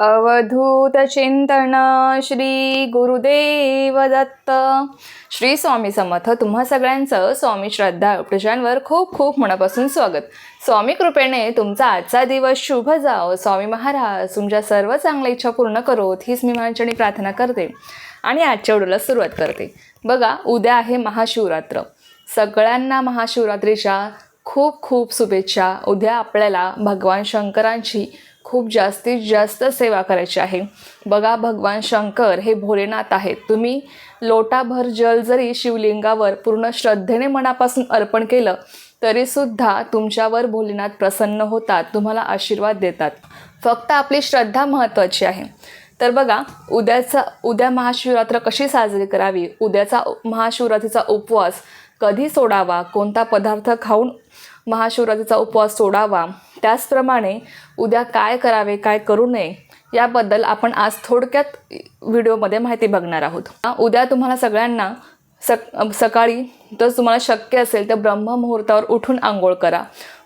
अवधूत चिंतन श्री गुरुदेव दत्त. श्री स्वामी समर्थ तुम्हा सगळ्यांचं स्वामी श्रद्धा प्रजांवर खूप खूप मनापासून स्वागत. स्वामी कृपेने तुमचा आजचा दिवस शुभ जाओ स्वामी महाराज तुमच्या सर्व चांगल्या इच्छा पूर्ण करोत हीच मी माझ्याने प्रार्थना करते आणि आजच्या व्हिडिओला सुरुवात करते. बघा उद्या आहे महाशिवरात्र. सगळ्यांना महाशिवरात्रीच्या खूप खूप शुभेच्छा. उद्या आपल्याला भगवान शंकरांची खूप जास्तीत जास्त सेवा करायची आहे. बघा भगवान शंकर हे भोलेनाथ आहेत. तुम्ही लोटाभर जल जरी शिवलिंगावर पूर्ण श्रद्धेने मनापासून अर्पण केलं तरीसुद्धा तुमच्यावर भोलेनाथ प्रसन्न होतात तुम्हाला आशीर्वाद देतात. फक्त आपली श्रद्धा महत्त्वाची आहे. तर बघा उद्याचा उद्या महाशिवरात्र कशी साजरी करावी? उद्याचा महाशिवरात्रीचा उपवास कधी सोडावा? कोणता पदार्थ खाऊन महाशिवरात्रीचा उपवास सोडावा? त्याचप्रमाणे उद्या काय करावे काय करू नये याबद्दल आपण आज थोडक्यात व्हिडिओमध्ये माहिती बघणार आहोत. उद्या तुम्हाला सगळ्यांना सक सकाळी जर तुम्हाला शक्य असेल तर ब्रह्ममुहूर्तावर उठून आंघोळ करा.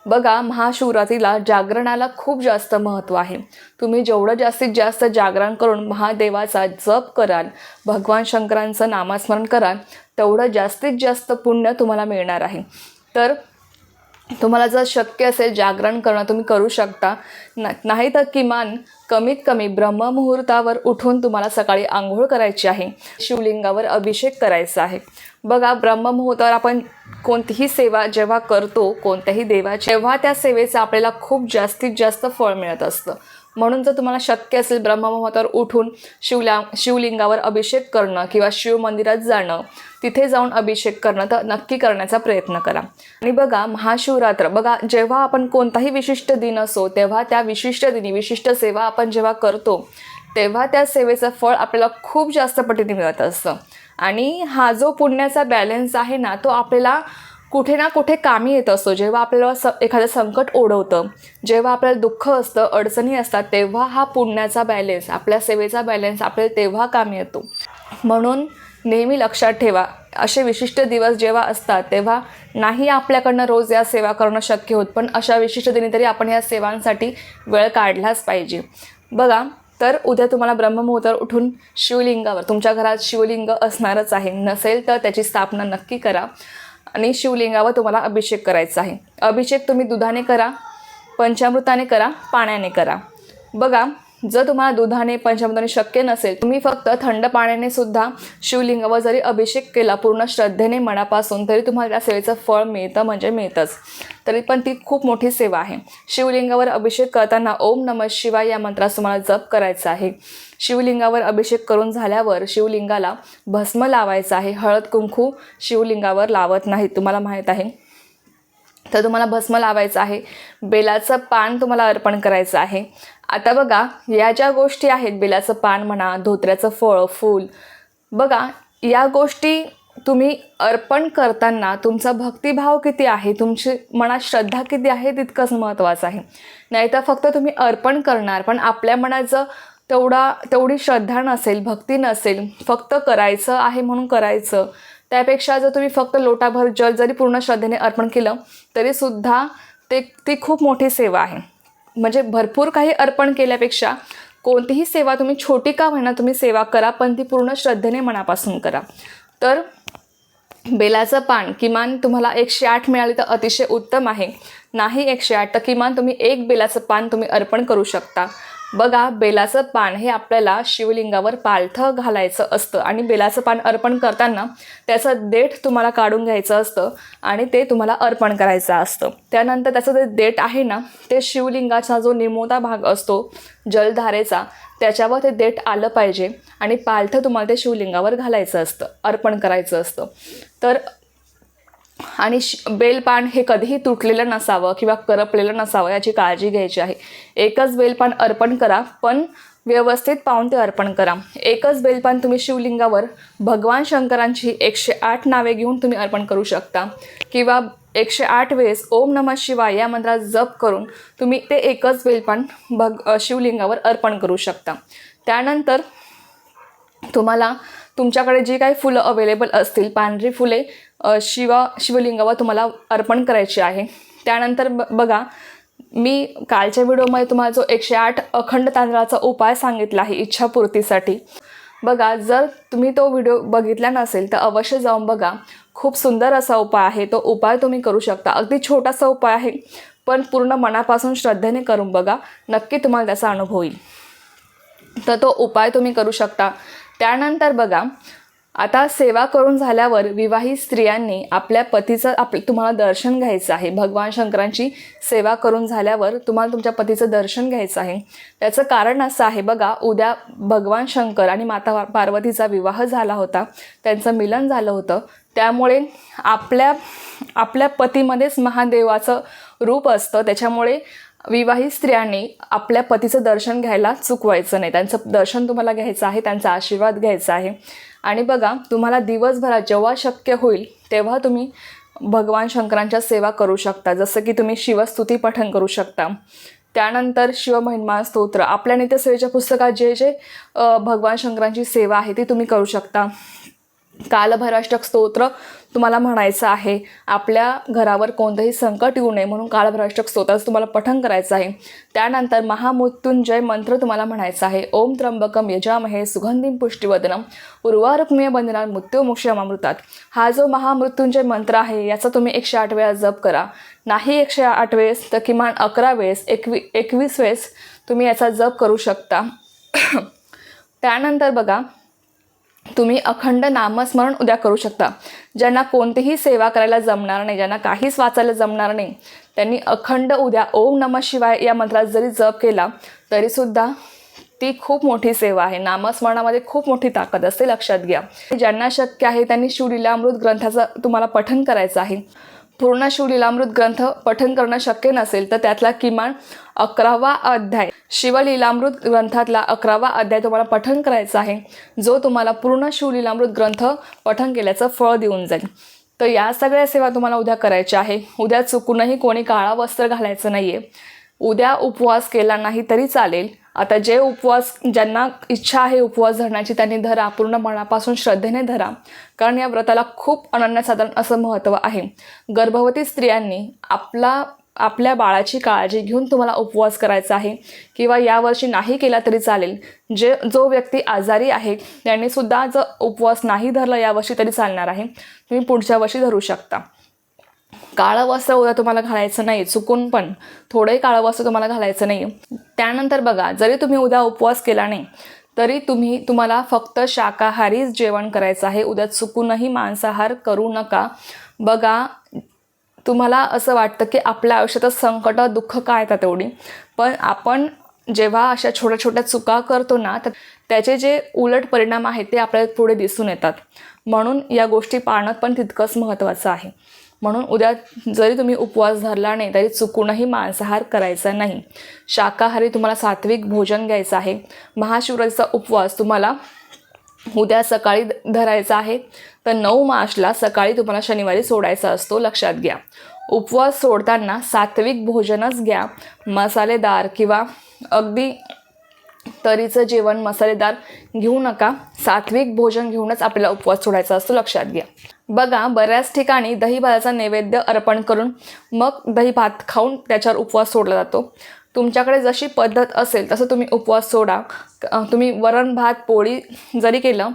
बघा महाशिवरात्रीला जागरणाला खूप जास्त महत्त्व आहे. तुम्ही जेवढं जास्तीत जास्त जागरण करून महादेवाचा जप कराल भगवान शंकरांचं नामस्मरण कराल तेवढं जास्तीत जास्त पुण्य तुम्हाला मिळणार आहे. तर तुम्हाला जर शक्य असेल जागरण करणं तुम्ही करू शकता. न नाही तर किमान कमीत कमी ब्रह्ममुहूर्तावर उठून तुम्हाला सकाळी आंघोळ करायची आहे. शिवलिंगावर अभिषेक करायचा आहे. बघा ब्रह्ममुहूर्तावर आपण कोणतीही सेवा जेव्हा करतो कोणत्याही देवाची तेव्हा त्या सेवेचं आपल्याला खूप जास्तीत जास्त फळ मिळत असतं. म्हणून जर तुम्हाला शक्य असेल ब्रह्ममुहूर्तावर उठून शिवला शिवलिंगावर अभिषेक करणं किंवा शिव मंदिरात जाणं तिथे जाऊन अभिषेक करणं तर नक्की करण्याचा प्रयत्न करा. आणि बघा महाशिवरात्र बघा जेव्हा आपण कोणताही विशिष्ट दिन असो तेव्हा त्या विशिष्ट दिनी विशिष्ट सेवा आपण जेव्हा करतो तेव्हा त्या सेवेचं फळ आपल्याला खूप जास्त पटीने मिळत असतं. आणि हा जो पुण्याचा बॅलन्स आहे ना तो आपल्याला कुठे ना कुठे कामी येत असतो. जेव्हा आपल्याला स एखादं संकट ओढवतं जेव्हा आपल्याला दुःख असतं अडचणी असतात तेव्हा हा पुण्याचा बॅलेन्स आपल्या सेवेचा बॅलेन्स आपल्याला तेव्हा कामी येतो. म्हणून नेहमी लक्षात ठेवा असे विशिष्ट दिवस जेव्हा असतात तेव्हा नाही आपल्याकडनं रोज या सेवा करणं शक्य होत पण अशा विशिष्ट दिनी तरी आपण या सेवांसाठी वेळ काढलाच पाहिजे. बघा तर उद्या तुम्हाला ब्रह्ममुहूर्तावर उठून शिवलिंगावर तुमच्या घरात शिवलिंग असणारच आहे. नसेल तर त्याची स्थापना नक्की करा. आणि शिवलिंगावर तुम्हाला अभिषेक करायचा आहे. अभिषेक तुम्ही दुधाने करा पंचामृताने करा पाण्याने करा. बघा जर तुम्हाला दुधाने पंचामृताने शक्य नसेल तुम्ही फक्त थंड पाण्याने सुद्धा शिवलिंगावर जरी अभिषेक केला पूर्ण श्रद्धेने मनापासून तरी तुम्हाला त्या सेवेचं फळ मिळतं म्हणजे मिळतंच. तरी पण ती खूप मोठी सेवा आहे. शिवलिंगावर अभिषेक करताना ओम नम शिवाय या मंत्रास तुम्हाला जप करायचा आहे. शिवलिंगावर अभिषेक करून झाल्यावर शिवलिंगाला भस्म लावायचं आहे. हळद कुंकू शिवलिंगावर लावत नाही तुम्हाला माहीत आहे. तर तुम्हाला भस्म लावायचं आहे. बेलाचं पान तुम्हाला अर्पण करायचं आहे. आता बघा या ज्या गोष्टी आहेत बेलाचं पान म्हणा धोत्र्याचं फळ फूल बघा या गोष्टी तुम्ही अर्पण करताना तुमचा भक्तिभाव किती आहे तुमची मनात श्रद्धा किती आहे तितकंच महत्त्वाचं आहे. नाहीतर फक्त तुम्ही अर्पण करणार पण आपल्या मनाचं तेवढा तेवढी श्रद्धा नसेल भक्ती नसेल फक्त करायचं आहे म्हणून करायचं. त्यापेक्षा जर तुम्ही फक्त लोटाभर जल जरी पूर्ण श्रद्धेने अर्पण केलं तरीसुद्धा ते ती खूप मोठी सेवा आहे. म्हणजे भरपूर काही अर्पण केल्यापेक्षा कोणतीही सेवा तुम्ही छोटी का म्हणा तुम्ही सेवा करा पण ती पूर्ण श्रद्धेने मनापासून करा. तर बेलाचं पान किमान तुम्हाला एकशे आठ मिळाली तर अतिशय उत्तम आहे. नाही एकशे आठ तर किमान तुम्ही एक बेलाचं पान तुम्ही अर्पण करू शकता. बघा बेलाचं पान हे आपल्याला शिवलिंगावर पालथं घालायचं असतं आणि बेलाचं पान अर्पण करताना त्याचं देठ तुम्हाला काढून घ्यायचं असतं आणि ते तुम्हाला अर्पण करायचं असतं. त्यानंतर त्याचं जे देठ आहे ना ते शिवलिंगाचा जो निमोता भाग असतो जलधारेचा त्याच्यावर ते देठ आलं पाहिजे आणि पालथं तुम्हाला ते शिवलिंगावर घालायचं असतं अर्पण करायचं असतं. तर आणि बेलपान हे कधीही तुटलेलं नसावं किंवा करपलेलं नसावं याची काळजी घ्यायची आहे. एकच बेलपान अर्पण करा पण व्यवस्थित पाहून ते अर्पण करा. एकच बेलपान तुम्ही शिवलिंगावर भगवान शंकरांची एकशे आठ नावे घेऊन तुम्ही अर्पण करू शकता. किंवा एकशे आठ वेळेस ओम नमः शिवाय या मंत्रात जप करून तुम्ही ते एकच बेलपान भग शिवलिंगावर अर्पण करू शकता. त्यानंतर तुम्हाला तुमच्याकडे जी काही फुलं अवेलेबल असतील पांढरी फुले शिवा शिवलिंगावर तुम्हाला अर्पण करायची आहे. त्यानंतर ब बघा मी कालच्या व्हिडिओमध्ये तुम्हाला जो एकशे आठ अखंड तांदळाचा उपाय सांगितला आहे इच्छापूर्तीसाठी. बघा जर तुम्ही तो व्हिडिओ बघितला नसेल तर अवश्य जाऊन बघा. खूप सुंदर असा उपाय आहे. तो उपाय तुम्ही करू शकता. अगदी छोटासा उपाय आहे पण पूर्ण मनापासून श्रद्धेने करून बघा. नक्की तुम्हाला त्याचा अनुभव येईल. तर तो उपाय तुम्ही करू शकता. त्यानंतर बघा आता सेवा करून झाल्यावर विवाहित स्त्रियांनी आपल्या पतीचं आप तुम्हाला दर्शन घ्यायचं आहे. भगवान शंकरांची सेवा करून झाल्यावर तुम्हाला तुमच्या पतीचं दर्शन घ्यायचं आहे. त्याचं कारण असं आहे बघा उद्या भगवान शंकर आणि माता पार्वतीचा विवाह झाला होता. त्यांचं मिलन झालं होतं. त्यामुळे आपल्या आपल्या पतीमध्येच महादेवाचं रूप असतं. त्याच्यामुळे विवाहित स्त्रियांनी आपल्या पतीचं दर्शन घ्यायला चुकवायचं नाही. त्यांचं दर्शन तुम्हाला घ्यायचं आहे त्यांचा आशीर्वाद घ्यायचा आहे. आणि बघा तुम्हाला दिवसभरात जेव्हा शक्य होईल तेव्हा तुम्ही भगवान शंकरांच्या सेवा करू शकता जसं की तुम्ही शिवस्तुती पठण करू शकता. त्यानंतर शिवमहिमा स्तोत्र. आपल्या नित्यसेवेच्या पुस्तकात जे जे भगवान शंकरांची सेवा आहे ती तुम्ही करू शकता. कालभैराष्टक स्तोत्र तुम्हाला म्हणायचं आहे. आपल्या घरावर कोणतंही संकट येऊ नये म्हणून कालभैराष्टक स्तोत्राचं तुम्हाला पठण करायचं आहे. त्यानंतर महामृत्युंजय मंत्र तुम्हाला म्हणायचा आहे. ओम त्र्यंबकम यजामहे सुगंधीम पुष्टिवदनम उर्वारुक्मिय बंधनात मृत्युमोक्षमामृतात हा जो महामृत्युंजय मंत्र आहे याचा तुम्ही एकशे आठ वेळा जप करा. नाही एकशे आठ वेळेस तर किमान अकरा वेळेस एकवी एकवीस वेळेस तुम्ही याचा जप करू शकता. त्यानंतर बघा तुम्ही अखंड नामस्मरण उद्या करू शकता. ज्यांना कोणतीही सेवा करायला जमणार नाही ज्यांना काहीच वाचायला जमणार नाही त्यांनी अखंड उद्या ओम नम शिवाय या मंत्रात जरी जप केला तरीसुद्धा ती खूप मोठी सेवा आहे. नामस्मरणामध्ये खूप मोठी ताकद असते लक्षात घ्या. ज्यांना शक्य आहे त्यांनी शिवलीलामृत ग्रंथाचं तुम्हाला पठन करायचं आहे. पूर्ण शिवलीलामृत ग्रंथ पठन करणं शक्य नसेल तर त्यातला किमान अकरावा अध्याय शिवलीलामृत ग्रंथातला अकरावा अध्याय तुम्हाला पठन करायचा आहे. जो तुम्हाला पूर्ण शिवलीलामृत ग्रंथ पठन केल्याचं फळ देऊन जाईल. तर या सगळ्या सेवा तुम्हाला उद्या करायच्या आहे. उद्या चुकूनही कोणी काळा वस्त्र घालायचं नाही आहे उद्या उपवास केला नाही तरी चालेल. आता जे उपवास ज्यांना इच्छा आहे उपवास धरण्याची त्यांनी धरा. पूर्ण मनापासून श्रद्धेने धरा. कारण या व्रताला खूप अनन्यसाधारण असं महत्त्व आहे. गर्भवती स्त्रियांनी आपला आपल्या बाळाची काळजी घेऊन तुम्हाला उपवास करायचा आहे किंवा यावर्षी नाही केला तरी चालेल. जे जो व्यक्ती आजारी आहे त्यांनीसुद्धा जर उपवास नाही धरला यावर्षी तरी चालणार आहे. तुम्ही पुढच्या वर्षी धरू शकता. काळं वस्त्र उद्या तुम्हाला घालायचं नाही चुकून पण थोडंही काळं वस्त्र तुम्हाला घालायचं नाही. त्यानंतर बघा जरी तुम्ही उद्या उपवास केला नाही तरी तुम्ही तुम्हाला फक्त शाकाहारीच जेवण करायचं आहे. उद्या चुकूनही मांसाहार करू नका. बघा तुम्हाला असं वाटतं की आपल्या आयुष्यात संकट दुःख काय येतात तेवढी? पण आपण जेव्हा अशा छोट्या छोट्या चुका करतो ना तर त्याचे जे उलट परिणाम आहेत ते आपल्याला पुढे दिसून येतात. म्हणून या गोष्टी पाळणं पण तितकंच महत्त्वाचं आहे. म्हणून उद्या जरी तुम्ही उपवास धरला नाही तरी चुकूनही मांसाहार करायचा नाही. शाकाहारी तुम्हाला सात्विक भोजन घ्यायचं आहे. महाशिवरात्रीचा उपवास तुम्हाला उद्या सकाळी धरायचा आहे. तर नऊ मार्चला सकाळी तुम्हाला शनिवारी सोडायचा असतो. लक्षात घ्या. उपवास सोडताना सात्विक भोजनच घ्या. मसालेदार किंवा अगदी तरीचं जेवण मसालेदार घेऊ नका. सात्विक भोजन घेऊनच आपल्याला उपवास सोडायचा असतो. लक्षात घ्या. बघा बऱ्याच ठिकाणी दहीभाताचा नैवेद्य अर्पण करून मग दही भात खाऊन त्याच्यावर उपवास सोडला जातो. तुमच्याकडे जशी पद्धत असेल तसं तुम्ही उपवास सोडा. तुम्ही वरण भात पोळी जरी केलं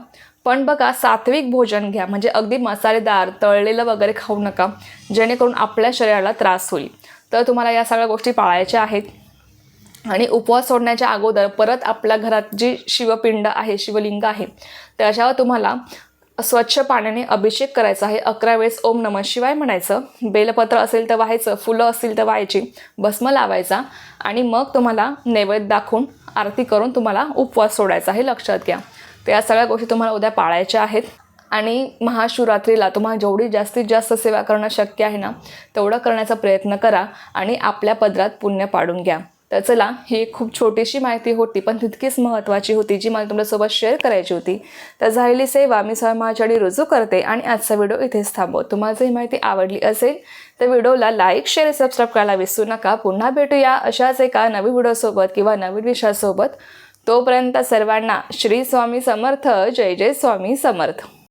पण बघा सात्विक भोजन घ्या. म्हणजे अगदी मसालेदार तळलेलं वगैरे खाऊ नका जेणेकरून आपल्या शरीराला त्रास होईल. तर तुम्हाला या सगळ्या गोष्टी पाळायच्या आहेत. आणि उपवास सोडण्याच्या अगोदर परत आपल्या घरात जी शिवपिंड आहे शिवलिंग आहे त्याच्यावर तुम्हाला स्वच्छ पाण्याने अभिषेक करायचा आहे. अकरा वेळेस ओम नमः शिवाय म्हणायचं. बेलपत्र असेल तर व्हायचं फुलं असतील तर व्हायची. भस्म लावायचा आणि मग तुम्हाला नैवेद्य दाखवून आरती करून तुम्हाला उपवास सोडायचा आहे. लक्षात घ्या. तर या सगळ्या गोष्टी तुम्हाला उद्या पाळायच्या आहेत. आणि महाशिवरात्रीला तुम्हाला जेवढी जास्तीत जास्त सेवा करणं शक्य आहे ना तेवढं करण्याचा प्रयत्न करा आणि आपल्या पदरात पुण्य पाडून घ्या. तर चला ही खूप छोटीशी माहिती होती पण तितकीच महत्त्वाची होती जी मला तुमच्यासोबत शेअर करायची होती. तर झालेली सेवा मी स्वयं माझ्याकडे रुजू करते आणि आजचा व्हिडिओ इथेच थांबव. तुम्हाला जर ही माहिती आवडली असेल तर व्हिडिओला लाईक शेअर सबस्क्राईब करायला विसरू नका. पुन्हा भेटूया अशाच एका नवीन व्हिडिओसोबत किंवा नवीन विषयासोबत. तोपर्यंत सर्वांना श्री स्वामी समर्थ. जय जय स्वामी समर्थ.